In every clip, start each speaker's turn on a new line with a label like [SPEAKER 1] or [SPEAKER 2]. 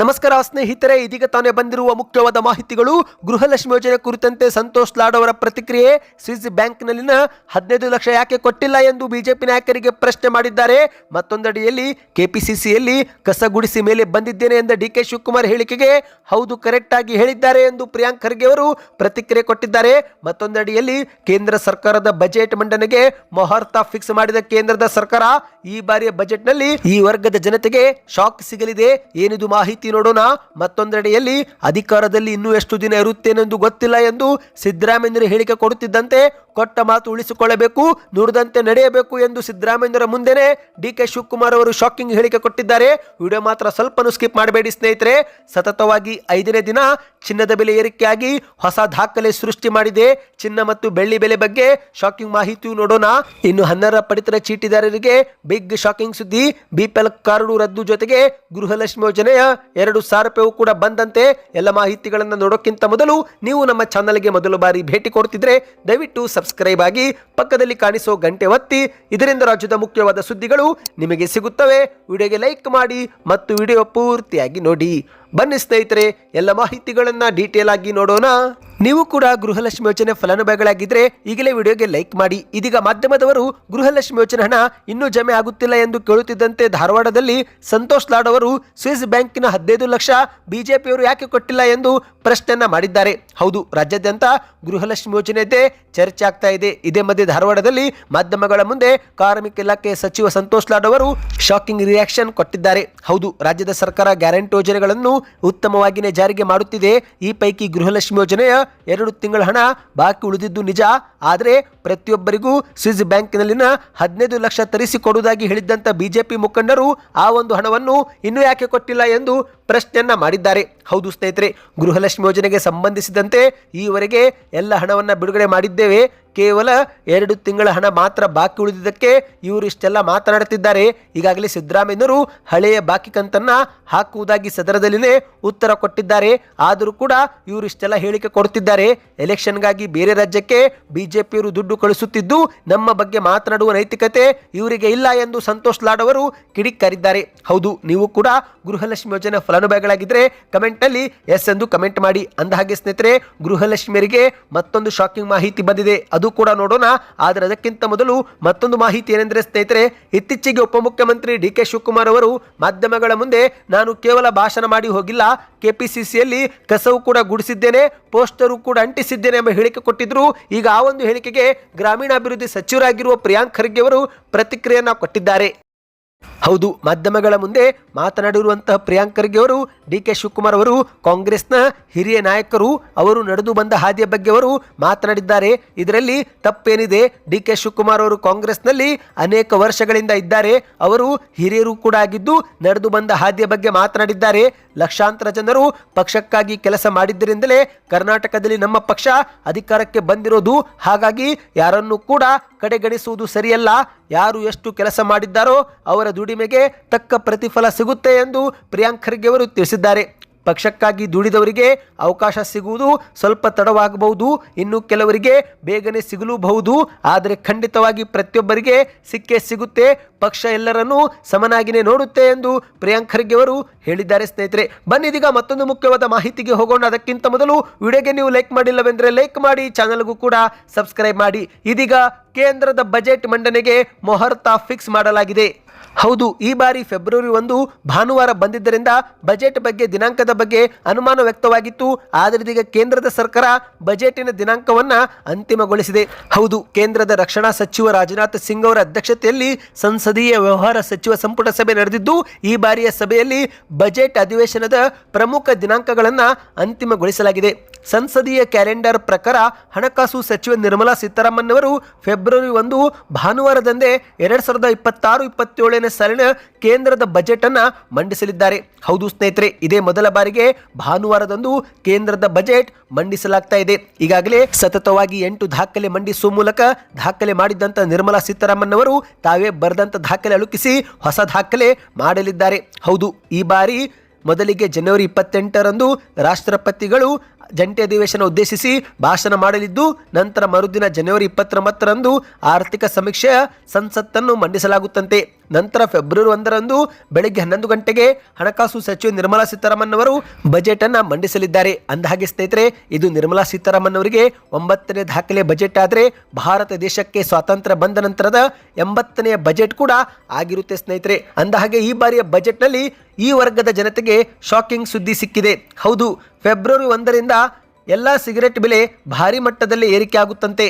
[SPEAKER 1] ನಮಸ್ಕಾರ ಸ್ನೇಹಿತರೆ, ಇದೀಗ ತಾನೇ ಬಂದಿರುವ ಮುಖ್ಯವಾದ ಮಾಹಿತಿಗಳು. ಗೃಹಲಕ್ಷ್ಮಿ ಯೋಜನೆ ಕುರಿತಂತೆ ಸಂತೋಷ್ ಲಾಡ್ ಅವರ ಪ್ರತಿಕ್ರಿಯೆ. ಸ್ವಿಸ್ ಬ್ಯಾಂಕ್ನಲ್ಲಿನ ಹದಿನೈದು ಲಕ್ಷ ಯಾಕೆ ಕೊಟ್ಟಿಲ್ಲ ಎಂದು ಬಿಜೆಪಿ ನಾಯಕರಿಗೆ ಪ್ರಶ್ನೆ ಮಾಡಿದ್ದಾರೆ. ಮತ್ತೊಂದಡಿಯಲ್ಲಿ ಕೆಪಿಸಿಸಿಯಲ್ಲಿ ಕಸ ಗುಡಿಸಿ ಮೇಲೆ ಬಂದಿದ್ದೇನೆ ಎಂದ ಡಿ ಕೆ ಶಿವಕುಮಾರ್ ಹೇಳಿಕೆಗೆ ಹೌದು, ಕರೆಕ್ಟ್ ಆಗಿ ಹೇಳಿದ್ದಾರೆ ಎಂದು ಪ್ರಿಯಾಂಕ್ ಖರ್ಗೆ ಅವರು ಪ್ರತಿಕ್ರಿಯೆ ಕೊಟ್ಟಿದ್ದಾರೆ. ಮತ್ತೊಂದಡಿಯಲ್ಲಿ ಕೇಂದ್ರ ಸರ್ಕಾರದ ಬಜೆಟ್ ಮಂಡನೆಗೆ ಮುಹೂರ್ತ ಫಿಕ್ಸ್ ಮಾಡಿದ ಕೇಂದ್ರದ ಸರ್ಕಾರ ಈ ಬಾರಿಯ ಬಜೆಟ್ನಲ್ಲಿ ಈ ವರ್ಗದ ಜನತೆಗೆ ಶಾಕ್ ಸಿಗಲಿದೆ. ಏನಿದು ಮಾಹಿತಿ? ನೋಡೋಣ. ಮತ್ತೊಂದೆಡೆಯಲ್ಲಿ ಅಧಿಕಾರದಲ್ಲಿ ಇನ್ನೂ ಎಷ್ಟು ದಿನ ಇರುತ್ತೇನೆಂದು ಗೊತ್ತಿಲ್ಲ ಎಂದು ಸಿದ್ದರಾಮಯ್ಯರು ಹೇಳಿಕೆ ಕೊಡುತ್ತಿದ್ದಂತೆ ಕೊಟ್ಟ ಮಾತು ಉಳಿಸಿಕೊಳ್ಳಬೇಕು ನುಡಿದಂತೆ ನಡೆಯಬೇಕು ಎಂದು ಸಿದ್ದರಾಮಯ್ಯರ ಮುಂದೆನೆ ಡಿ ಕೆ ಶಿವಕುಮಾರ್ ಅವರು ಶಾಕಿಂಗ್ ಹೇಳಿಕೆ ಕೊಟ್ಟಿದ್ದಾರೆ. ವಿಡಿಯೋ ಮಾತ್ರ ಸ್ವಲ್ಪನೂ ಸ್ಕಿಪ್ ಮಾಡಬೇಡಿ ಸ್ನೇಹಿತರೆ. ಸತತವಾಗಿ ಐದನೇ ದಿನ ಚಿನ್ನದ ಬೆಲೆ ಏರಿಕೆಯಾಗಿ ಹೊಸ ದಾಖಲೆ ಸೃಷ್ಟಿ ಮಾಡಿದೆ. ಚಿನ್ನ ಮತ್ತು ಬೆಳ್ಳಿ ಬೆಲೆ ಬಗ್ಗೆ ಶಾಕಿಂಗ್ ಮಾಹಿತಿಯು ನೋಡೋಣ. ಇನ್ನು ಹನ್ನೆರಡ ಪಡಿತರ ಚೀಟಿದಾರರಿಗೆ ಬಿಗ್ ಶಾಕಿಂಗ್ ಸುದ್ದಿ. ಬಿಪಿಎಲ್ ಕಾರ್ಡು ರದ್ದು ಜೊತೆಗೆ ಗೃಹಲಕ್ಷ್ಮಿ ಯೋಜನೆಯ ಎರಡು ಸಾವಿರ ಕೂಡ ಬಂದಂತೆ ಎಲ್ಲ ಮಾಹಿತಿಗಳನ್ನು ನೋಡೋಕ್ಕಿಂತ ಮೊದಲು ನೀವು ನಮ್ಮ ಚಾನಲ್ಗೆ ಮೊದಲು ಬಾರಿ ಭೇಟಿ ಕೊಡ್ತಿದ್ರೆ ದಯವಿಟ್ಟು ಸಬ್ಸ್ಕ್ರೈಬ್ ಆಗಿ ಪಕ್ಕದಲ್ಲಿ ಕಾಣಿಸೋ ಗಂಟೆ ಒತ್ತಿ. ಇದರಿಂದ ರಾಜ್ಯದ ಮುಖ್ಯವಾದ ಸುದ್ದಿಗಳು ನಿಮಗೆ ಸಿಗುತ್ತವೆ. ವಿಡಿಯೋಗೆ ಲೈಕ್ ಮಾಡಿ ಮತ್ತು ವಿಡಿಯೋ ಪೂರ್ತಿಯಾಗಿ ನೋಡಿ. ಬನ್ನಿ ಸ್ನೇಹಿತರೆ, ಎಲ್ಲ ಮಾಹಿತಿಗಳನ್ನ ಡೀಟೇಲ್ ಆಗಿ ನೋಡೋಣ. ನೀವು ಕೂಡ ಗೃಹಲಕ್ಷ್ಮಿ ಯೋಜನೆ ಫಲಾನುಭವಿಗಳಾಗಿದ್ರೆ ಈಗಲೇ ವಿಡಿಯೋಗೆ ಲೈಕ್ ಮಾಡಿ. ಇದೀಗ ಮಾಧ್ಯಮದವರು ಗೃಹಲಕ್ಷ್ಮಿ ಯೋಜನೆ ಹಣ ಇನ್ನೂ ಜಮೆ ಆಗುತ್ತಿಲ್ಲ ಎಂದು ಕೇಳುತ್ತಿದ್ದಂತೆ ಧಾರವಾಡದಲ್ಲಿ ಸಂತೋಷ್ ಲಾಡ್ ಅವರು ಸ್ವಿಸ್ ಬ್ಯಾಂಕಿನ ಹದಿನೈದು ಲಕ್ಷ ಬಿಜೆಪಿಯವರು ಯಾಕೆ ಕೊಟ್ಟಿಲ್ಲ ಎಂದು ಪ್ರಶ್ನೆಯನ್ನ ಮಾಡಿದ್ದಾರೆ. ಹೌದು, ರಾಜ್ಯಾದ್ಯಂತ ಗೃಹಲಕ್ಷ್ಮಿ ಯೋಜನೆಯದ್ದೇ ಚರ್ಚೆ ಆಗ್ತಾ ಇದೆ. ಇದೇ ಮಧ್ಯೆ ಧಾರವಾಡದಲ್ಲಿ ಮಾಧ್ಯಮಗಳ ಮುಂದೆ ಕಾರ್ಮಿಕ ಇಲಾಖೆ ಸಚಿವ ಸಂತೋಷ್ ಲಾಡ್ ಅವರು ಶಾಕಿಂಗ್ ರಿಯಾಕ್ಷನ್ ಕೊಟ್ಟಿದ್ದಾರೆ. ಹೌದು, ರಾಜ್ಯದ ಸರ್ಕಾರ ಗ್ಯಾರಂಟಿ ಯೋಜನೆಗಳನ್ನು ಉತ್ತಮವಾಗಿಯೇ ಜಾರಿಗೆ ಮಾಡುತ್ತಿದೆ. ಈ ಪೈಕಿ ಗೃಹಲಕ್ಷ್ಮಿ ಯೋಜನೆಯ ಎರಡು ತಿಂಗಳ ಹಣ ಬಾಕಿ ಉಳಿದಿದ್ದು ನಿಜ. ಆದರೆ ಪ್ರತಿಯೊಬ್ಬರಿಗೂ ಸ್ವಿಸ್ ಬ್ಯಾಂಕ್ನಲ್ಲಿನ ಹದಿನೈದು ಲಕ್ಷ ತರಿಸಿ ಕೊಡುವುದಾಗಿ ಹೇಳಿದ್ದಂಥ ಬಿಜೆಪಿ ಮುಖಂಡರು ಆ ಒಂದು ಹಣವನ್ನು ಇನ್ನೂ ಯಾಕೆ ಕೊಟ್ಟಿಲ್ಲ ಎಂದು ಪ್ರಶ್ನೆಯನ್ನ ಮಾಡಿದ್ದಾರೆ. ಹೌದು ಸ್ನೇಹಿತರೆ, ಗೃಹಲಕ್ಷ್ಮಿ ಯೋಜನೆಗೆ ಸಂಬಂಧಿಸಿದಂತೆ ಈವರೆಗೆ ಎಲ್ಲ ಹಣವನ್ನು ಬಿಡುಗಡೆ ಮಾಡಿದ್ದೇವೆ. ಕೇವಲ ಎರಡು ತಿಂಗಳ ಹಣ ಮಾತ್ರ ಬಾಕಿ ಉಳಿದಿದ್ದಕ್ಕೆ ಇವರು ಇಷ್ಟೆಲ್ಲ ಮಾತನಾಡುತ್ತಿದ್ದಾರೆ. ಈಗಾಗಲೇ ಸಿದ್ದರಾಮಯ್ಯನವರು ಹಳೆಯ ಬಾಕಿ ಕಂತನ್ನ ಹಾಕುವುದಾಗಿ ಸದನದಲ್ಲಿನೇ ಉತ್ತರ ಕೊಟ್ಟಿದ್ದಾರೆ. ಆದರೂ ಕೂಡ ಇವರು ಇಷ್ಟೆಲ್ಲ ಹೇಳಿಕೆ ಕೊಡುತ್ತಿದ್ದಾರೆ. ಎಲೆಕ್ಷನ್ಗಾಗಿ ಬೇರೆ ರಾಜ್ಯಕ್ಕೆ ಬಿಜೆಪಿಯವರು ದುಡ್ಡು ಕಳಿಸುತ್ತಿದ್ದು ನಮ್ಮ ಬಗ್ಗೆ ಮಾತನಾಡುವ ನೈತಿಕತೆ ಇವರಿಗೆ ಇಲ್ಲ ಎಂದು ಸಂತೋಷ್ ಲಾಡ್ ಅವರು ಕಿಡಿಕಾರಿದ್ದಾರೆ. ಹೌದು, ನೀವು ಕೂಡ ಗೃಹಲಕ್ಷ್ಮಿ ಯೋಜನೆ ಫಲಾನುಭವಿಗಳಾಗಿದ್ದರೆ ಕಮೆಂಟ್ನಲ್ಲಿ ಎಸ್ ಎಂದು ಕಮೆಂಟ್ ಮಾಡಿ. ಅಂದಹಾಗೆ ಸ್ನೇಹಿತರೆ, ಗೃಹಲಕ್ಷ್ಮಿಯರಿಗೆ ಮತ್ತೊಂದು ಶಾಕಿಂಗ್ ಮಾಹಿತಿ ಬಂದಿದೆ. ಅದು ಕೂಡ ನೋಡೋಣ. ಆದರೆ ಅದಕ್ಕಿಂತ ಮೊದಲು ಮತ್ತೊಂದು ಮಾಹಿತಿ ಏನೆಂದರೆ ಸ್ನೇಹಿತರೆ, ಇತ್ತೀಚೆಗೆ ಉಪಮುಖ್ಯಮಂತ್ರಿ ಡಿ ಕೆ ಶಿವಕುಮಾರ್ ಅವರು ಮಾಧ್ಯಮಗಳ ಮುಂದೆ ನಾನು ಕೇವಲ ಭಾಷಣ ಮಾಡಿ ಹೋಗಿಲ್ಲ, ಕೆಪಿಸಿಸಿಯಲ್ಲಿ ಕಸವು ಕೂಡ ಗುಡಿಸಿದ್ದೇನೆ, ಪೋಸ್ಟರು ಕೂಡ ಅಂಟಿಸಿದ್ದೇನೆ ಎಂಬ ಹೇಳಿಕೆ ಕೊಟ್ಟಿದ್ರು. ಈಗ ಆ ಒಂದು ಹೇಳಿಕೆಗೆ ಗ್ರಾಮೀಣಾಭಿವೃದ್ಧಿ ಸಚಿವರಾಗಿರುವ ಪ್ರಿಯಾಂಕ್ ಖರ್ಗೆ ಅವರು ಪ್ರತಿಕ್ರಿಯೆಯನ್ನು ಕೊಟ್ಟಿದ್ದಾರೆ. ಹೌದು, ಮಾಧ್ಯಮಗಳ ಮುಂದೆ ಮಾತನಾಡಿರುವಂತಹ ಪ್ರಿಯಾಂಕ್ ಅವರು ಡಿ ಕೆ ಶಿವಕುಮಾರ್ ಅವರು, ಕಾಂಗ್ರೆಸ್ನ ಹಿರಿಯ ನಾಯಕರು, ಅವರು ನಡೆದು ಬಂದ ಹಾದಿಯ ಬಗ್ಗೆ ಅವರು ಮಾತನಾಡಿದ್ದಾರೆ. ಇದರಲ್ಲಿ ತಪ್ಪೇನಿದೆ ಡಿ ಕೆ ಶಿವಕುಮಾರ್ ಅವರು ಕಾಂಗ್ರೆಸ್ನಲ್ಲಿ ಅನೇಕ ವರ್ಷಗಳಿಂದ ಇದ್ದಾರೆ. ಅವರು ಹಿರಿಯರು ಕೂಡ ಆಗಿದ್ದು, ನಡೆದು ಬಂದ ಹಾದಿಯ ಬಗ್ಗೆ ಮಾತನಾಡಿದ್ದಾರೆ. ಲಕ್ಷಾಂತರ ಜನರು ಪಕ್ಷಕ್ಕಾಗಿ ಕೆಲಸ ಮಾಡಿದ್ದರಿಂದಲೇ ಕರ್ನಾಟಕದಲ್ಲಿ ನಮ್ಮ ಪಕ್ಷ ಅಧಿಕಾರಕ್ಕೆ ಬಂದಿರೋದು. ಹಾಗಾಗಿ ಯಾರನ್ನು ಕೂಡ ಕಡೆಗಣಿಸುವುದು ಸರಿಯಲ್ಲ. ಯಾರು ಎಷ್ಟು ಕೆಲಸ ಮಾಡಿದ್ದಾರೋ ಅವರ ದುಡಿಮೆಗೆ ತಕ್ಕ ಪ್ರತಿಫಲ ಸಿಗುತ್ತೆ ಎಂದು ಪ್ರಿಯಾಂಕ್ ಖರ್ಗೆ ಅವರು ತಿಳಿಸಿದ್ದಾರೆ. ಪಕ್ಷಕ್ಕಾಗಿ ದುಡಿದವರಿಗೆ ಅವಕಾಶ ಸಿಗುವುದು ಸ್ವಲ್ಪ ತಡವಾಗಬಹುದು. ಇನ್ನು ಕೆಲವರಿಗೆ ಬೇಗನೆ ಸಿಗಲೂಬಹುದು. ಆದರೆ ಖಂಡಿತವಾಗಿ ಪ್ರತಿಯೊಬ್ಬರಿಗೆ ಸಿಕ್ಕೇ ಸಿಗುತ್ತೆ. ಪಕ್ಷ ಎಲ್ಲರನ್ನೂ ಸಮನಾಗಿನೇ ನೋಡುತ್ತೆ ಎಂದು ಪ್ರಿಯಾಂಕ್ ಖರ್ಗೆ ಅವರು ಹೇಳಿದ್ದಾರೆ ಸ್ನೇಹಿತರೆ. ಬನ್ನಿದೀಗ ಮತ್ತೊಂದು ಮುಖ್ಯವಾದ ಮಾಹಿತಿಗೆ ಹೋಗೋಣ. ಅದಕ್ಕಿಂತ ಮೊದಲು ವಿಡಿಯೋಗೆ ನೀವು ಲೈಕ್ ಮಾಡಿಲ್ಲವೆಂದರೆ ಲೈಕ್ ಮಾಡಿ, ಚಾನಲ್ಗೂ ಕೂಡ ಸಬ್ಸ್ಕ್ರೈಬ್ ಮಾಡಿ. ಇದೀಗ ಕೇಂದ್ರದ ಬಜೆಟ್ ಮಂಡನೆಗೆ ಮುಹೂರ್ತ ಫಿಕ್ಸ್ ಮಾಡಲಾಗಿದೆ. ಹೌದು, ಈ ಬಾರಿ ಫೆಬ್ರವರಿ ಒಂದು ಭಾನುವಾರ ಬಂದಿದ್ದರಿಂದ ಬಜೆಟ್ ಬಗ್ಗೆ ದಿನಾಂಕದ ಬಗ್ಗೆ ಅನುಮಾನ ವ್ಯಕ್ತವಾಗಿತ್ತು. ಆದರೆ ಇದೀಗ ಕೇಂದ್ರದ ಸರ್ಕಾರ ಬಜೆಟಿನ ದಿನಾಂಕವನ್ನ ಅಂತಿಮಗೊಳಿಸಿದೆ. ಹೌದು, ಕೇಂದ್ರದ ರಕ್ಷಣಾ ಸಚಿವ ರಾಜನಾಥ್ ಸಿಂಗ್ ಅವರ ಅಧ್ಯಕ್ಷತೆಯಲ್ಲಿ ಸಂಸದೀಯ ವ್ಯವಹಾರ ಸಚಿವ ಸಂಪುಟ ಸಭೆ ನಡೆದಿದ್ದು, ಈ ಬಾರಿಯ ಸಭೆಯಲ್ಲಿ ಬಜೆಟ್ ಅಧಿವೇಶನದ ಪ್ರಮುಖ ದಿನಾಂಕಗಳನ್ನು ಅಂತಿಮಗೊಳಿಸಲಾಗಿದೆ. ಸಂಸದೀಯ ಕ್ಯಾಲೆಂಡರ್ ಪ್ರಕಾರ ಹಣಕಾಸು ಸಚಿವ ನಿರ್ಮಲಾ ಸೀತಾರಾಮನ್ ಅವರು ಫೆಬ್ರವರಿ ಒಂದು ಭಾನುವಾರದಂದೇ ಎರಡ್ ಸಾವಿರದ ಇಪ್ಪತ್ತಾರು ಇಪ್ಪತ್ತೇಳನೇ ಸಾಲಿನ ಕೇಂದ್ರದ ಬಜೆಟ್ ಅನ್ನ ಮಂಡಿಸಲಿದ್ದಾರೆ. ಹೌದು ಸ್ನೇಹಿತರೆ, ಇದೇ ಮೊದಲ ಬಾರಿಗೆ ಭಾನುವಾರದಂದು ಕೇಂದ್ರದ ಬಜೆಟ್ ಮಂಡಿಸಲಾಗ್ತಾ ಇದೆ. ಈಗಾಗಲೇ ಸತತವಾಗಿ ಎಂಟು ದಾಖಲೆ ಮಂಡಿಸುವ ಮೂಲಕ ದಾಖಲೆ ಮಾಡಿದ್ದಂಥ ನಿರ್ಮಲಾ ಸೀತಾರಾಮನ್ ಅವರು ತಾವೇ ಬರೆದಂತ ದಾಖಲೆ ಅಳುಕಿಸಿ ಹೊಸ ದಾಖಲೆ ಮಾಡಲಿದ್ದಾರೆ. ಹೌದು, ಈ ಬಾರಿ ಮೊದಲಿಗೆ ಜನವರಿ ಇಪ್ಪತ್ತೆಂಟರಂದು ರಾಷ್ಟ್ರಪತಿಗಳು ಜಂಟಿ ಅಧಿವೇಶನ ಉದ್ದೇಶಿಸಿ ಭಾಷಣ ಮಾಡಲಿದ್ದು, ನಂತರ ಮರುದಿನ ಜನವರಿ ಇಪ್ಪತ್ತೊಂಬತ್ತರಂದು ಆರ್ಥಿಕ ಸಮೀಕ್ಷೆಯ ಸಂಸತ್ತನ್ನು ಮಂಡಿಸಲಾಗುತ್ತಂತೆ. ನಂತರ ಫೆಬ್ರವರಿ ಒಂದರಂದು ಬೆಳಗ್ಗೆ ಹನ್ನೊಂದು ಗಂಟೆಗೆ ಹಣಕಾಸು ಸಚಿವೆ ನಿರ್ಮಲಾ ಸೀತಾರಾಮನ್ ಅವರು ಬಜೆಟ್ ಅನ್ನು ಮಂಡಿಸಲಿದ್ದಾರೆ. ಅಂದಹಾಗೆ ಸ್ನೇಹಿತರೆ, ಇದು ನಿರ್ಮಲಾ ಸೀತಾರಾಮನ್ ಅವರಿಗೆ ಒಂಬತ್ತನೇ ದಾಖಲೆ ಬಜೆಟ್ ಆದರೆ ಭಾರತ ದೇಶಕ್ಕೆ ಸ್ವಾತಂತ್ರ್ಯ ಬಂದ ನಂತರದ ಎಂಬತ್ತನೆಯ ಬಜೆಟ್ ಕೂಡ ಆಗಿರುತ್ತೆ ಸ್ನೇಹಿತರೆ. ಅಂದಹಾಗೆ ಈ ಬಾರಿಯ ಬಜೆಟ್ನಲ್ಲಿ ಈ ವರ್ಗದ ಜನತೆಗೆ ಶಾಕಿಂಗ್ ಸುದ್ದಿ ಸಿಕ್ಕಿದೆ. ಹೌದು, ಫೆಬ್ರವರಿ ಒಂದರಿಂದ ಎಲ್ಲ ಸಿಗರೆಟ್ ಬೆಲೆ ಭಾರಿ ಮಟ್ಟದಲ್ಲಿ ಏರಿಕೆ ಆಗುತ್ತಂತೆ.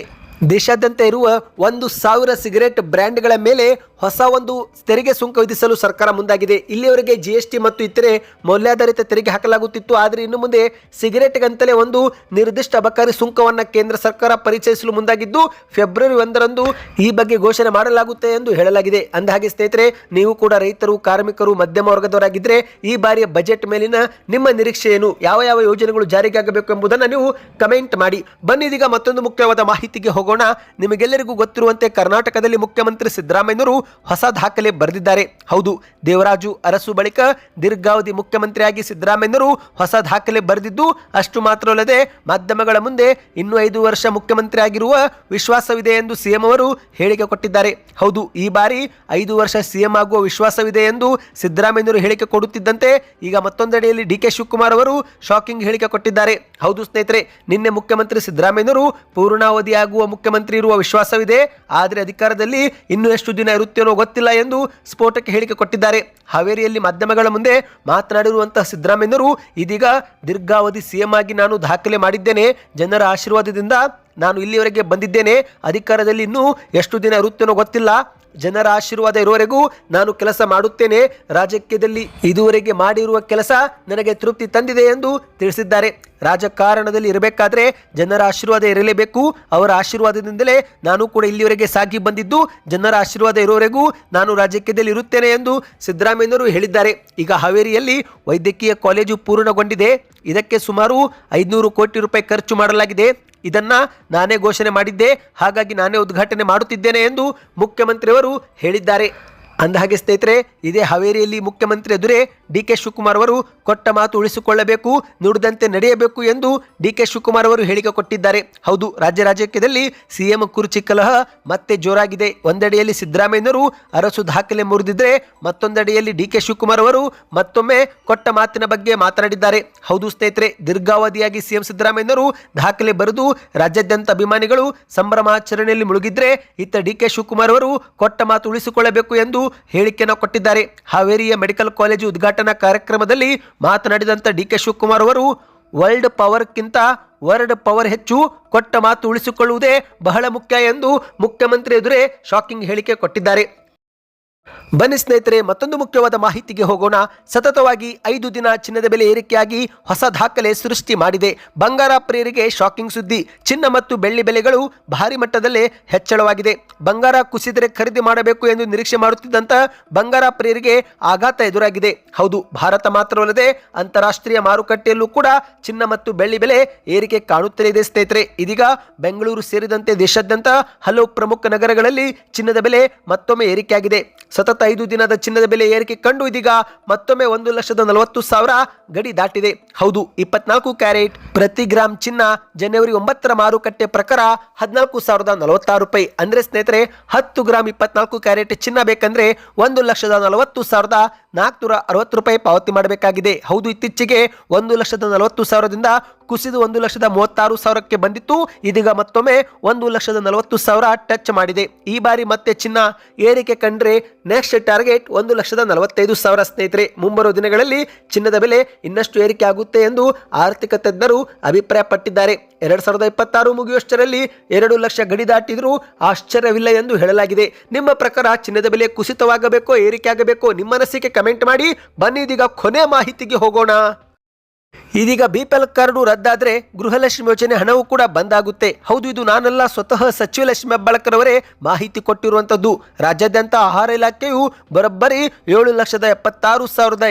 [SPEAKER 1] ದೇಶಾದ್ಯಂತ ಇರುವ ಒಂದು ಸಾವಿರ ಸಿಗರೆಟ್ ಬ್ರ್ಯಾಂಡ್ಗಳ ಮೇಲೆ ಹೊಸ ಒಂದು ತೆರಿಗೆ ಸುಂಕ ವಿಧಿಸಲು ಸರ್ಕಾರ ಮುಂದಾಗಿದೆ. ಇಲ್ಲಿಯವರೆಗೆ ಜಿ ಎಸ್ ಟಿ ಮತ್ತು ಇತರೆ ಮೌಲ್ಯಾಧಾರಿತ ತೆರಿಗೆ ಹಾಕಲಾಗುತ್ತಿತ್ತು. ಆದರೆ ಇನ್ನು ಮುಂದೆ ಸಿಗರೇಟ್ಗಂತಲೇ ಒಂದು ನಿರ್ದಿಷ್ಟ ಅಬಕಾರಿ ಸುಂಕವನ್ನು ಕೇಂದ್ರ ಸರ್ಕಾರ ಪರಿಚಯಿಸಲು ಮುಂದಾಗಿದ್ದು ಫೆಬ್ರವರಿ ಒಂದರಂದು ಈ ಬಗ್ಗೆ ಘೋಷಣೆ ಮಾಡಲಾಗುತ್ತೆ ಎಂದು ಹೇಳಲಾಗಿದೆ. ಅಂದಹಾಗೆ ಸ್ನೇಹಿತರೆ, ನೀವು ಕೂಡ ರೈತರು, ಕಾರ್ಮಿಕರು, ಮಧ್ಯಮ ವರ್ಗದವರಾಗಿದ್ದರೆ ಈ ಬಾರಿಯ ಬಜೆಟ್ ಮೇಲಿನ ನಿಮ್ಮ ನಿರೀಕ್ಷೆ ಏನು? ಯಾವ ಯಾವ ಯೋಜನೆಗಳು ಜಾರಿಗೆ ಆಗಬೇಕು ಎಂಬುದನ್ನು ನೀವು ಕಮೆಂಟ್ ಮಾಡಿ. ಬನ್ನಿ ಇದೀಗ ಮತ್ತೊಂದು ಮುಖ್ಯವಾದ ಮಾಹಿತಿಗೆ ಹೋಗೋಣ. ನಿಮಗೆಲ್ಲರಿಗೂ ಗೊತ್ತಿರುವಂತೆ ಕರ್ನಾಟಕದಲ್ಲಿ ಮುಖ್ಯಮಂತ್ರಿ ಸಿದ್ದರಾಮಯ್ಯನವರು ಹೊಸ ದಾಖಲೆ ಬರೆದಿದ್ದಾರೆ. ಹೌದು, ದೇವರಾಜು ಅರಸು ಬಳಿಕ ದೀರ್ಘಾವಧಿ ಮುಖ್ಯಮಂತ್ರಿಯಾಗಿ ಸಿದ್ದರಾಮಯ್ಯನವರು ಹೊಸ ದಾಖಲೆ ಬರೆದಿದ್ದು, ಅಷ್ಟು ಮಾತ್ರವಲ್ಲದೆ ಮಾಧ್ಯಮಗಳ ಮುಂದೆ ಇನ್ನೂ ಐದು ವರ್ಷ ಮುಖ್ಯಮಂತ್ರಿ ಆಗಿರುವ ವಿಶ್ವಾಸವಿದೆ ಎಂದು ಸಿಎಂ ಅವರು ಹೇಳಿಕೆ ಕೊಟ್ಟಿದ್ದಾರೆ. ಹೌದು, ಈ ಬಾರಿ ಐದು ವರ್ಷ ಸಿಎಂ ಆಗುವ ವಿಶ್ವಾಸವಿದೆ ಎಂದು ಸಿದ್ದರಾಮಯ್ಯನವರು ಹೇಳಿಕೆ ಕೊಡುತ್ತಿದ್ದಂತೆ ಈಗ ಮತ್ತೊಂದೆಡೆಯಲ್ಲಿ ಡಿ ಕೆ ಶಿವಕುಮಾರ್ ಅವರು ಶಾಕಿಂಗ್ ಹೇಳಿಕೆ ಕೊಟ್ಟಿದ್ದಾರೆ. ಹೌದು ಸ್ನೇಹಿತರೆ, ನಿನ್ನೆ ಮುಖ್ಯಮಂತ್ರಿ ಸಿದ್ದರಾಮಯ್ಯನವರು ಪೂರ್ಣಾವಧಿಯಾಗುವ ಮುಖ್ಯಮಂತ್ರಿ ಇರುವ ವಿಶ್ವಾಸವಿದೆ, ಆದರೆ ಅಧಿಕಾರದಲ್ಲಿ ಇನ್ನೂ ಎಷ್ಟು ದಿನ ಇರುತ್ತೇನೋ ಗೊತ್ತಿಲ್ಲ ಎಂದು ಸ್ಫೋಟಕ್ಕೆ ಹೇಳಿಕೆ ಕೊಟ್ಟಿದ್ದಾರೆ. ಹಾವೇರಿಯಲ್ಲಿ ಮಾಧ್ಯಮಗಳ ಮುಂದೆ ಮಾತನಾಡಿರುವಂತಹ ಸಿದ್ದರಾಮಯ್ಯರು ಇದೀಗ ದೀರ್ಘಾವಧಿ ಸಿಎಂ ಆಗಿ ನಾನು ದಾಖಲೆ ಮಾಡಿದ್ದೇನೆ, ಜನರ ಆಶೀರ್ವಾದದಿಂದ ನಾನು ಇಲ್ಲಿವರೆಗೆ ಬಂದಿದ್ದೇನೆ, ಅಧಿಕಾರದಲ್ಲಿ ಇನ್ನೂ ಎಷ್ಟು ದಿನ ಇರುತ್ತೇನೋ ಗೊತ್ತಿಲ್ಲ. ಜನರ ಆಶೀರ್ವಾದ ಇರುವವರೆಗೂ ನಾನು ಕೆಲಸ ಮಾಡುತ್ತೇನೆ, ರಾಜಕೀಯದಲ್ಲಿ ಇದುವರೆಗೆ ಮಾಡಿರುವ ಕೆಲಸ ನನಗೆ ತೃಪ್ತಿ ತಂದಿದೆ ಎಂದು ತಿಳಿಸಿದ್ದಾರೆ. ರಾಜಕಾರಣದಲ್ಲಿ ಇರಬೇಕಾದ್ರೆ ಜನರ ಆಶೀರ್ವಾದ ಇರಲೇಬೇಕು. ಅವರ ಆಶೀರ್ವಾದದಿಂದಲೇ ನಾನು ಕೂಡ ಇಲ್ಲಿವರೆಗೆ ಸಾಗಿ ಬಂದಿದ್ದು. ಜನರ ಆಶೀರ್ವಾದ ಇರೋವರೆಗೂ ನಾನು ರಾಜಕೀಯದಲ್ಲಿ ಇರುತ್ತೇನೆ ಎಂದು ಸಿದ್ದರಾಮಯ್ಯನವರು ಹೇಳಿದ್ದಾರೆ. ಈಗ ಹಾವೇರಿಯಲ್ಲಿ ವೈದ್ಯಕೀಯ ಕಾಲೇಜು ಪೂರ್ಣಗೊಂಡಿದೆ. ಇದಕ್ಕೆ ಸುಮಾರು ಐದುನೂರು ಕೋಟಿ ರೂಪಾಯಿ ಖರ್ಚು ಮಾಡಲಾಗಿದೆ. ಇದನ್ನ ನಾನೇ ಘೋಷಣೆ ಮಾಡಿದ್ದೆ. ಹಾಗಾಗಿ ನಾನೇ ಉದ್ಘಾಟನೆ ಮಾಡುತ್ತಿದ್ದೇನೆ ಎಂದು ಮುಖ್ಯಮಂತ್ರಿಯವರು ಹೇಳಿದ್ದಾರೆ. ಅಂದಹಾಗೆ ಸ್ನೇಹಿತರೆ, ಇದೇ ಹಾವೇರಿಯಲ್ಲಿ ಮುಖ್ಯಮಂತ್ರಿ ಎದುರೇ ಡಿ ಕೆ ಶಿವಕುಮಾರ್ ಅವರು ಕೊಟ್ಟ ಮಾತು ಉಳಿಸಿಕೊಳ್ಳಬೇಕು, ನುಡಿದಂತೆ ನಡೆಯಬೇಕು ಎಂದು ಡಿ ಕೆ ಶಿವಕುಮಾರ್ ಅವರು ಹೇಳಿಕೆ ಕೊಟ್ಟಿದ್ದಾರೆ. ಹೌದು, ರಾಜ್ಯ ರಾಜಕೀಯದಲ್ಲಿ ಸಿಎಂ ಕುರ್ಚಿ ಕಲಹ ಮತ್ತೆ ಜೋರಾಗಿದೆ. ಒಂದೆಡೆಯಲ್ಲಿ ಸಿದ್ದರಾಮಯ್ಯನವರು ಅರಸು ದಾಖಲೆ ಮುರಿದಿದ್ರೆ ಮತ್ತೊಂದೆಡೆಯಲ್ಲಿ ಡಿ ಕೆ ಶಿವಕುಮಾರ್ ಅವರು ಮತ್ತೊಮ್ಮೆ ಕೊಟ್ಟ ಮಾತಿನ ಬಗ್ಗೆ ಮಾತನಾಡಿದ್ದಾರೆ. ಹೌದು ಸ್ನೇಹಿತರೆ, ದೀರ್ಘಾವಧಿಯಾಗಿ ಸಿಎಂ ಸಿದ್ದರಾಮಯ್ಯನವರು ದಾಖಲೆ ಬರೆದು ರಾಜ್ಯಾದ್ಯಂತ ಅಭಿಮಾನಿಗಳು ಸಂಭ್ರಮಾಚರಣೆಯಲ್ಲಿ ಮುಳುಗಿದ್ರೆ ಇತ್ತ ಡಿ ಕೆ ಶಿವಕುಮಾರ್ ಅವರು ಕೊಟ್ಟ ಮಾತು ಉಳಿಸಿಕೊಳ್ಳಬೇಕು ಎಂದು ಹೇಳಿಕೆಯನ್ನು ಕೊಟ್ಟಿದ್ದಾರೆ. ಹಾವೇರಿಯ ಮೆಡಿಕಲ್ ಕಾಲೇಜು ಉದ್ಘಾಟನಾ ಕಾರ್ಯಕ್ರಮದಲ್ಲಿ ಮಾತನಾಡಿದಂಥ ಡಿ ಕೆ ಶಿವಕುಮಾರ್ ಅವರು, ವರ್ಲ್ಡ್ ಪವರ್ಕ್ಕಿಂತ ವರ್ಲ್ಡ್ ಪವರ್ ಹೆಚ್ಚು ಕೊಟ್ಟ ಮಾತು ಉಳಿಸಿಕೊಳ್ಳುವುದೇ ಬಹಳ ಮುಖ್ಯ ಎಂದು ಮುಖ್ಯಮಂತ್ರಿ ಎದುರೇ ಶಾಕಿಂಗ್ ಹೇಳಿಕೆ ಕೊಟ್ಟಿದ್ದಾರೆ. ಬನ್ನಿ ಸ್ನೇಹಿತರೆ, ಮತ್ತೊಂದು ಮುಖ್ಯವಾದ ಮಾಹಿತಿಗೆ ಹೋಗೋಣ. ಸತತವಾಗಿ ಐದು ದಿನ ಚಿನ್ನದ ಬೆಲೆ ಏರಿಕೆಯಾಗಿ ಹೊಸ ದಾಖಲೆ ಸೃಷ್ಟಿ ಮಾಡಿದೆ. ಬಂಗಾರ ಪ್ರಿಯರಿಗೆ ಶಾಕಿಂಗ್ ಸುದ್ದಿ. ಚಿನ್ನ ಮತ್ತು ಬೆಳ್ಳಿ ಬೆಲೆಗಳು ಭಾರಿ ಮಟ್ಟದಲ್ಲೇ ಹೆಚ್ಚಳವಾಗಿದೆ. ಬಂಗಾರ ಕುಸಿದರೆ ಖರೀದಿ ಮಾಡಬೇಕು ಎಂದು ನಿರೀಕ್ಷೆ ಮಾಡುತ್ತಿದ್ದಂಥ ಬಂಗಾರ ಪ್ರಿಯರಿಗೆ ಆಘಾತ ಎದುರಾಗಿದೆ. ಹೌದು, ಭಾರತ ಮಾತ್ರವಲ್ಲದೆ ಅಂತಾರಾಷ್ಟ್ರೀಯ ಮಾರುಕಟ್ಟೆಯಲ್ಲೂ ಕೂಡ ಚಿನ್ನ ಮತ್ತು ಬೆಳ್ಳಿ ಬೆಲೆ ಏರಿಕೆ ಕಾಣುತ್ತಲೇ ಇದೆ ಸ್ನೇಹಿತರೆ. ಇದೀಗ ಬೆಂಗಳೂರು ಸೇರಿದಂತೆ ದೇಶಾದ್ಯಂತ ಹಲವು ಪ್ರಮುಖ ನಗರಗಳಲ್ಲಿ ಚಿನ್ನದ ಬೆಲೆ ಮತ್ತೊಮ್ಮೆ ಏರಿಕೆಯಾಗಿದೆ. ಸತತ ಐದು ದಿನದ ಚಿನ್ನದ ಬೆಲೆ ಏರಿಕೆ ಕಂಡು ಇದೀಗ ಮತ್ತೊಮ್ಮೆ ಒಂದು ಲಕ್ಷದ ನಲವತ್ತು ಸಾವಿರ ಗಡಿ ದಾಟಿದೆ. ಹೌದು, ಇಪ್ಪತ್ನಾಲ್ಕು ಕ್ಯಾರೆಟ್ ಪ್ರತಿ ಗ್ರಾಮ್ ಚಿನ್ನ ಜನವರಿ ಒಂಬತ್ತರ ಮಾರುಕಟ್ಟೆ ಪ್ರಕಾರ ಹದಿನಾಲ್ಕು ಸಾವಿರದ ನಲವತ್ತಾರು ರೂಪಾಯಿ. ಅಂದ್ರೆ ಸ್ನೇಹಿತರೆ, ಹತ್ತು ಗ್ರಾಮ್ ಇಪ್ಪತ್ನಾಲ್ಕು ಕ್ಯಾರೆಟ್ ಚಿನ್ನ ಬೇಕಂದ್ರೆ ಒಂದು ಲಕ್ಷದ ನಲವತ್ತು ಸಾವಿರದ ನಾಲ್ಕುನೂರ ಅರವತ್ತು ರೂಪಾಯಿ ಪಾವತಿ ಮಾಡಬೇಕಾಗಿದೆ. ಹೌದು, ಇತ್ತೀಚೆಗೆ ಒಂದು ಲಕ್ಷದ ನಲವತ್ತು ಸಾವಿರದಿಂದ ಕುಸಿದು ಒಂದು ಲಕ್ಷದ ಮೂವತ್ತಾರು ಸಾವಿರಕ್ಕೆ ಬಂದಿತ್ತು. ಇದೀಗ ಮತ್ತೊಮ್ಮೆ ಒಂದು ಲಕ್ಷದ ನಲವತ್ತು ಸಾವಿರ ಟಚ್ ಮಾಡಿದೆ. ಈ ಬಾರಿ ಮತ್ತೆ ಚಿನ್ನ ಏರಿಕೆ ಕಂಡ್ರೆ ನೆಕ್ಸ್ಟ್ ಟಾರ್ಗೆಟ್ ಒಂದು ಲಕ್ಷದ ನಲವತ್ತೈದು ಸಾವಿರ ಸ್ನೇಹಿತರೆ. ಮುಂಬರುವ ದಿನಗಳಲ್ಲಿ ಚಿನ್ನದ ಬೆಲೆ ಇನ್ನಷ್ಟು ಏರಿಕೆ ಆಗುತ್ತೆ ಎಂದು ಆರ್ಥಿಕ ತಜ್ಞರು ಅಭಿಪ್ರಾಯಪಟ್ಟಿದ್ದಾರೆ. ಎರಡ್ ಸಾವಿರದ ಇಪ್ಪತ್ತಾರು ಮುಗಿಯುವಷ್ಟರಲ್ಲಿ ಎರಡು ಲಕ್ಷ ಗಡಿ ದಾಟಿದರೂ ಆಶ್ಚರ್ಯವಿಲ್ಲ ಎಂದು ಹೇಳಲಾಗಿದೆ. ನಿಮ್ಮ ಪ್ರಕಾರ ಚಿನ್ನದ ಬೆಲೆ ಕುಸಿತವಾಗಬೇಕೋ ಏರಿಕೆ ಆಗಬೇಕೋ ನಿಮ್ಮ ಮನಸ್ಸಿಗೆ ಕಮೆಂಟ್ ಮಾಡಿ. ಬನ್ನಿ ಇದೀಗ ಕೊನೆ ಮಾಹಿತಿಗೆ ಹೋಗೋಣ. ಇದೀಗ ಬಿಪಿಎಲ್ ಕಾರ್ಡು ರದ್ದಾದರೆ ಗೃಹಲಕ್ಷ್ಮಿ ಯೋಜನೆ ಹಣವೂ ಕೂಡ ಬಂದಾಗುತ್ತೆ. ಹೌದು, ಇದು ನಾನೆಲ್ಲ, ಸ್ವತಃ ಸಚಿವ ಲಕ್ಷ್ಮಿ ಹೆಬ್ಬಾಳ್ಕರ್ ಮಾಹಿತಿ ಕೊಟ್ಟಿರುವಂತದ್ದು ರಾಜ್ಯಾದ್ಯಂತ ಆಹಾರ ಇಲಾಖೆಯು ಬರೋಬ್ಬರಿ ಏಳು ಲಕ್ಷದ ಎಪ್ಪತ್ತಾರು ಸಾವಿರದ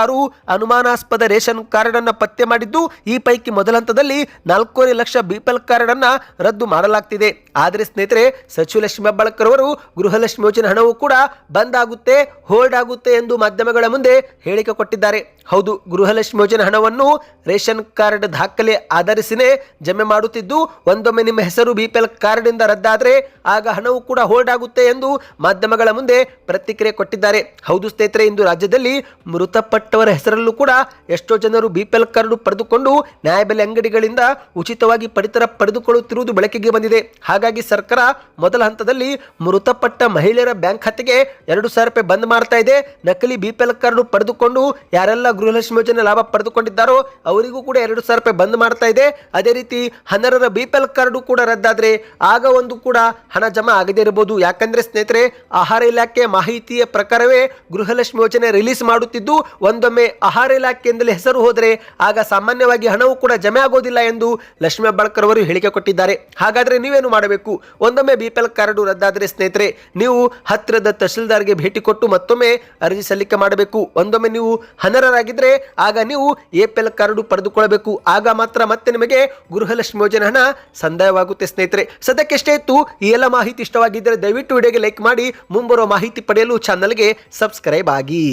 [SPEAKER 1] ಆರು ಅನುಮಾನಾಸ್ಪದ ರೇಷನ್ ಕಾರ್ಡನ್ನು ಪತ್ತೆ ಮಾಡಿದ್ದು, ಈ ಪೈಕಿ ಮೊದಲ ಹಂತದಲ್ಲಿ ನಾಲ್ಕೂವರೆ ಲಕ್ಷ ಬಿಪಿಎಲ್ ಕಾರ್ಡ್ ಅನ್ನ ರದ್ದು ಮಾಡಲಾಗ್ತಿದೆ. ಆದರೆ ಸ್ನೇಹಿತರೆ ಸಚಿವ ಲಕ್ಷ್ಮಿ ಹೆಬ್ಬಾಳ್ಕರ್ ಅವರು ಗೃಹಲಕ್ಷ್ಮಿ ಯೋಜನೆ ಹಣವೂ ಕೂಡ ಬಂದ್ ಆಗುತ್ತೆ ಹೋಲ್ಡ್ ಆಗುತ್ತೆ ಎಂದು ಮಾಧ್ಯಮಗಳ ಮುಂದೆ ಹೇಳಿಕೆ ಕೊಟ್ಟಿದ್ದಾರೆ. ಹೌದು, ಗೃಹಲಕ್ಷ್ಮಿ ಯೋಜನೆ ಹಣವನ್ನು ಹಣವನ್ನು ರೇಷನ್ ಕಾರ್ಡ್ ದಾಖಲೆ ಆಧರಿಸಿನೇ ಜಮೆ ಮಾಡುತ್ತಿದ್ದು, ಒಂದೊಮ್ಮೆ ನಿಮ್ಮ ಹೆಸರು ಬಿಪಿಎಲ್ ಕಾರ್ಡ್ನಿಂದ ರದ್ದಾದರೆ ಆಗ ಹಣವು ಕೂಡ ಹೋಲ್ಡ್ ಆಗುತ್ತೆ ಎಂದು ಮಾಧ್ಯಮಗಳ ಮುಂದೆ ಪ್ರತಿಕ್ರಿಯೆ ಕೊಟ್ಟಿದ್ದಾರೆ. ಹೌದು ಸ್ನೇಹಿತರೆ, ಇಂದು ರಾಜ್ಯದಲ್ಲಿ ಮೃತಪಟ್ಟವರ ಹೆಸರಲ್ಲೂ ಕೂಡ ಎಷ್ಟೋ ಜನರು ಬಿಪಿಎಲ್ ಕಾರ್ಡ್ ಪಡೆದುಕೊಂಡು ನ್ಯಾಯಬೆಲೆ ಅಂಗಡಿಗಳಿಂದ ಉಚಿತವಾಗಿ ಪಡಿತರ ಪಡೆದುಕೊಳ್ಳುತ್ತಿರುವುದು ಬೆಳಕಿಗೆ ಬಂದಿದೆ. ಹಾಗಾಗಿ ಸರ್ಕಾರ ಮೊದಲ ಹಂತದಲ್ಲಿ ಮೃತಪಟ್ಟ ಮಹಿಳೆಯರ ಬ್ಯಾಂಕ್ ಖಾತೆಗೆ ಎರಡು ಸಾವಿರ ರೂಪಾಯಿ ಬಂದ್ ಮಾಡ್ತಾ ಇದೆ. ನಕಲಿ ಬಿಪಿಎಲ್ ಕಾರ್ಡ್ ಎಲ್ ಕಾರ್ಡು ಪಡೆದುಕೊಂಡು ಯಾರೆಲ್ಲ ಗೃಹಲಕ್ಷ್ಮಿ ಯೋಜನೆ ಲಾಭ ಪಡೆದುಕೊಂಡಿದ್ದಾರೋ ಅವರಿಗೂ ಕೂಡ ಎರಡು ಸಾವಿರ ರೂಪಾಯಿ ಬಂದ್ ಮಾಡ್ತಾ ಇದೆ. ಅದೇ ರೀತಿ ಹನರರ ಬಿ ಪಿ ಎಲ್ ಕಾರ್ಡು ಕೂಡ ರದ್ದಾದ್ರೆ ಆಗ ಒಂದು ಕೂಡ ಹಣ ಜಮಾ ಆಗದೇ ಇರಬಹುದು ಯಾಕಂದ್ರೆ ಸ್ನೇಹಿತರೆ, ಆಹಾರ ಇಲಾಖೆ ಮಾಹಿತಿಯ ಪ್ರಕಾರವೇ ಗೃಹಲಕ್ಷ್ಮಿ ಯೋಜನೆ ರಿಲೀಸ್ ಮಾಡುತ್ತಿದ್ದು, ಒಂದೊಮ್ಮೆ ಆಹಾರ ಇಲಾಖೆಯಿಂದಲೇ ಹೆಸರು ಹೋದರೆ ಆಗ ಸಾಮಾನ್ಯವಾಗಿ ಹಣವೂ ಕೂಡ ಜಮೆ ಆಗೋದಿಲ್ಲ ಎಂದು ಲಕ್ಷ್ಮಿ ಹೆಬ್ಬಾಳ್ಕರ್ ಅವರು ಹೇಳಿಕೆ ಕೊಟ್ಟಿದ್ದಾರೆ. ಹಾಗಾದ್ರೆ ನೀವೇನು ಮಾಡಬೇಕು? ಒಂದೊಮ್ಮೆ ಬಿ ಪಿ ಎಲ್ ಕಾರ್ಡು ರದ್ದಾದರೆ ಸ್ನೇಹಿತರೆ, ನೀವು ಹತ್ತಿರದ ತಹಶೀಲ್ದಾರ್ಗೆ ಭೇಟಿ ಕೊಟ್ಟು ಮತ್ತೊಮ್ಮೆ ಅರ್ಜಿ ಸಲ್ಲಿಕೆ ಮಾಡಬೇಕು. ಒಂದೊಮ್ಮೆ ನೀವು ಹನರರಾಗಿದ್ರೆ ಆಗ ನೀವು ಎ ಎಲ್ ಕಾರ್ಡು ಪಡೆದುಕೊಳ್ಳಬೇಕು. ಆಗ ಮಾತ್ರ ಮತ್ತೆ ನಿಮಗೆ ಗೃಹಲಕ್ಷ್ಮಿ ಯೋಜನೆ ಹಣ ಸಂದಾಯವಾಗುತ್ತೆ, ಸ್ನೇಹಿತರೆ. ಸದ್ಯಕ್ಕೆಷ್ಟೇ ಇತ್ತು, ಈ ಎಲ್ಲ ಮಾಹಿತಿ ಇಷ್ಟವಾಗಿದ್ದರೆ ದಯವಿಟ್ಟು ವಿಡಿಯೋಗೆ ಲೈಕ್ ಮಾಡಿ, ಮುಂಬರುವ ಮಾಹಿತಿ ಪಡೆಯಲು ಚಾನಲ್ಗೆ ಸಬ್ಸ್ಕ್ರೈಬ್ ಆಗಿ.